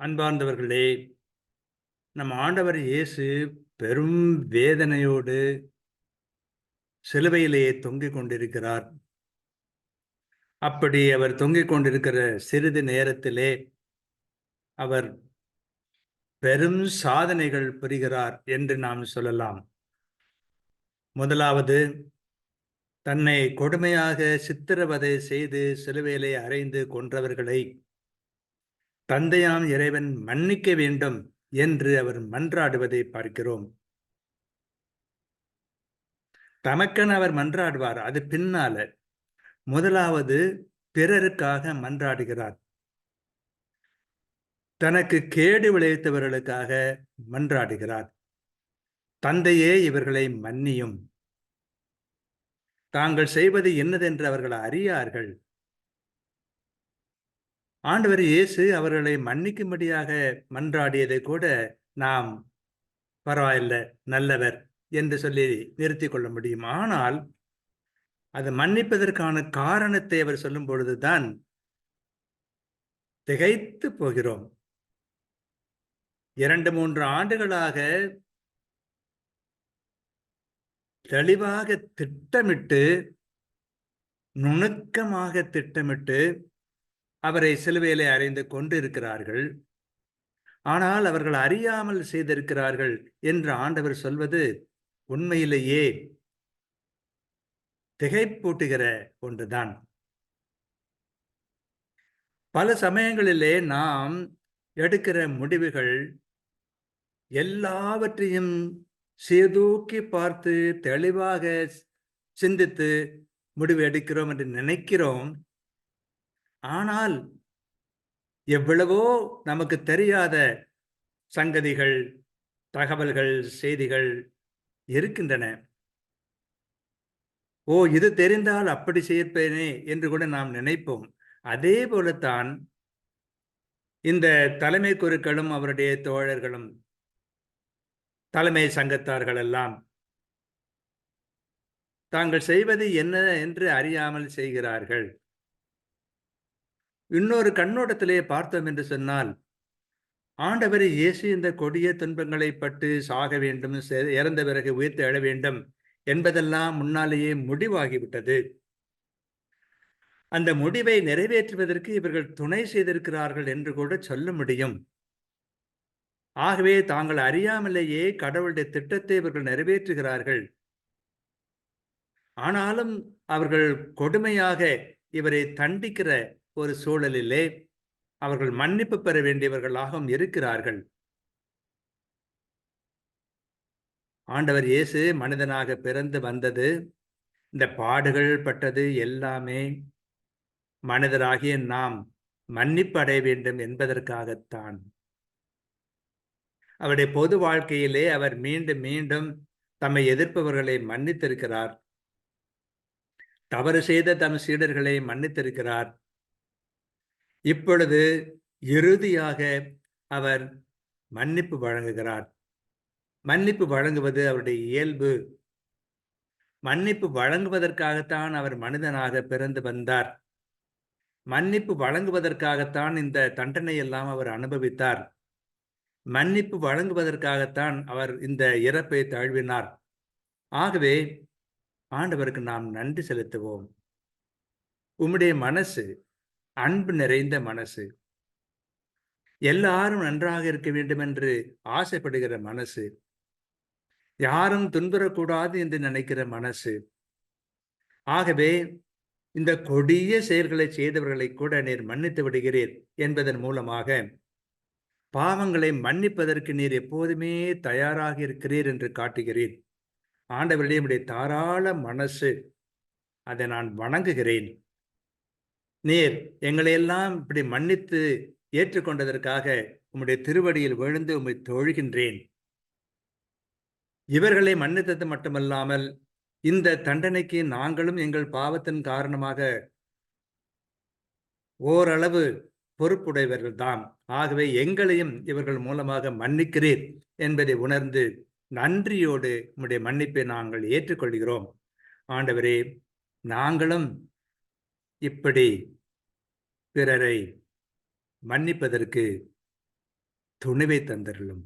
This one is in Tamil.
அன்பார்ந்தவர்களே நம் ஆண்டவர் இயேசு பெரும் வேதனையோடு சிலுவையிலேயே தொங்கிக் கொண்டிருக்கிறார். அப்படி அவர் தொங்கிக் கொண்டிருக்கிற சிறிது நேரத்திலே அவர் பெரும் சாதனைகள் புரிகிறார் என்று நாம் சொல்லலாம். முதலாவது தன்னை கொடுமையாக சித்திரவதை செய்து சிலுவையிலே அறைந்து கொன்றவர்களை தந்தையாம் இறைவன் மன்னிக்க வேண்டும் என்று அவர் மன்றாடுவதை பார்க்கிறோம். தமக்கன் அவர் மன்றாடுவார். அது பின்னால முதலாவது பிறருக்காக மன்றாடுகிறார். தனக்கு கேடு விளைவித்தவர்களுக்காக மன்றாடுகிறார். தந்தையே இவர்களை மன்னியும். தாங்கள் செய்வது என்னதென்று அவர்கள் அறியார்கள். ஆண்டவர் இயேசு அவர்களை மன்னிக்கும்படியாக மன்றாடியதை கூட நாம் பரவாயில்ல நல்லவர் என்று சொல்லி நிறுத்தி கொள்ள முடியும். ஆனால் அது மன்னிப்பதற்கான காரணத்தை அவர் சொல்லும் பொழுதுதான் திகைத்து போகிறோம். இரண்டு மூன்று ஆண்டுகளாக தெளிவாக திட்டமிட்டு நுணுக்கமாக திட்டமிட்டு அவரை சிலுவையிலே அறிந்து கொண்டிருக்கிறார்கள். ஆனால் அவர்கள் அறியாமல் செய்திருக்கிறார்கள் என்று ஆண்டவர் சொல்வது உண்மையிலேயே திகைப்பூட்டுகிற ஒன்றுதான். பல சமயங்களிலே நாம் எடுக்கிற முடிவுகள் எல்லாவற்றையும் சீர்தூக்கி பார்த்து தெளிவாக சிந்தித்து முடிவு எடுக்கிறோம் என்று நினைக்கிறோம். ஆனால் எவ்வளவோ நமக்கு தெரியாத சங்கதிகள் தகவல்கள் செய்திகள் இருக்கின்றன. ஓ இது தெரிந்தால் அப்படி செய்யப்பேனே என்று கூட நாம் நினைப்போம். அதே போலத்தான் இந்த தலைமை குருக்களும் அவருடைய தோழர்களும் தலைமை சங்கத்தார்கள் எல்லாம் தாங்கள் செய்வது என்ன என்று அறியாமல் செய்கிறார்கள். இன்னொரு கண்ணோட்டத்திலே பார்த்தோம் என்று சொன்னால் ஆண்டவர் இயேசு இந்த கொடிய துன்பங்களை பட்டு சாக வேண்டும் இறந்த பிறகு உயிர்த்து எழ வேண்டும் என்பதெல்லாம் முன்னாலேயே முடிவாகிவிட்டது. அந்த முடிவை நிறைவேற்றுவதற்கு இவர்கள் துணை செய்திருக்கிறார்கள் என்று கூட சொல்ல முடியும். ஆகவே தாங்கள் அறியாமலேயே கடவுளுடைய திட்டத்தை இவர்கள் நிறைவேற்றுகிறார்கள். ஆனாலும் அவர்கள் கொடுமையாக இவரை தண்டிக்கிற ஒரு சூழலிலே அவர்கள் மன்னிப்பு பெற வேண்டியவர்களாகவும் இருக்கிறார்கள். ஆண்டவர் இயேசு மனிதனாக பிறந்து வந்தது. இந்த பாடுகள் பட்டது எல்லாமே மனிதராகிய நாம் மன்னிப்பு அடைய வேண்டும் என்பதற்காகத்தான். அவருடைய பொது வாழ்க்கையிலே அவர் மீண்டும் மீண்டும் தம்மை எதிர்ப்பவர்களை மன்னித்திருக்கிறார். தவறு செய்த தம் சீடர்களை மன்னித்திருக்கிறார். இப்பொழுது இறுதியாக அவர் மன்னிப்பு வழங்குகிறார். மன்னிப்பு வழங்குவது அவருடைய இயல்பு. மன்னிப்பு வழங்குவதற்காகத்தான் அவர் மனிதனாக பிறந்து வந்தார். மன்னிப்பு வழங்குவதற்காகத்தான் இந்த தண்டனை எல்லாம் அவர் அனுபவித்தார். மன்னிப்பு வழங்குவதற்காகத்தான் அவர் இந்த இறப்பை தாழ்வினார். ஆகவே ஆண்டவருக்கு நாம் நன்றி செலுத்துவோம். உம்முடைய மனசு அன்பு நிறைந்த மனசு. எல்லாரும் நன்றாக இருக்க வேண்டும் என்று ஆசைப்படுகிற மனசு. யாரும் துன்புறக்கூடாது என்று நினைக்கிற மனசு. ஆகவே இந்த கொடிய செயல்களை செய்தவர்களை கூட நீர் மன்னித்து விடுகிறீர் என்பதன் மூலமாக பாவங்களை மன்னிப்பதற்கு நீர் எப்போதுமே தயாராக இருக்கிறீர் என்று காட்டுகிறேன். ஆண்டவருடைய தாராள மனசு அதை நான் வணங்குகிறேன். நீர் எங்களையெல்லாம் இப்படி மன்னித்து ஏற்றுக்கொண்டதற்காக உம்முடைய திருவடியில் விழுந்து உம்மை தொழுகின்றேன். இவர்களை மன்னித்தது மட்டுமல்லாமல் இந்த தண்டனைக்கு நாங்களும் எங்கள் பாவத்தின் காரணமாக ஓரளவு பொறுப்புடையவர்கள்தாம். ஆகவே எங்களையும் இவர்கள் மூலமாக மன்னிக்கிறீர் என்பதை உணர்ந்து நன்றியோடு உம்முடைய மன்னிப்பை நாங்கள் ஏற்றுக்கொள்கிறோம். ஆண்டவரே நாங்களும் இப்படி பிறரை மன்னிப்பதற்கு துணிவை தந்தருளும்.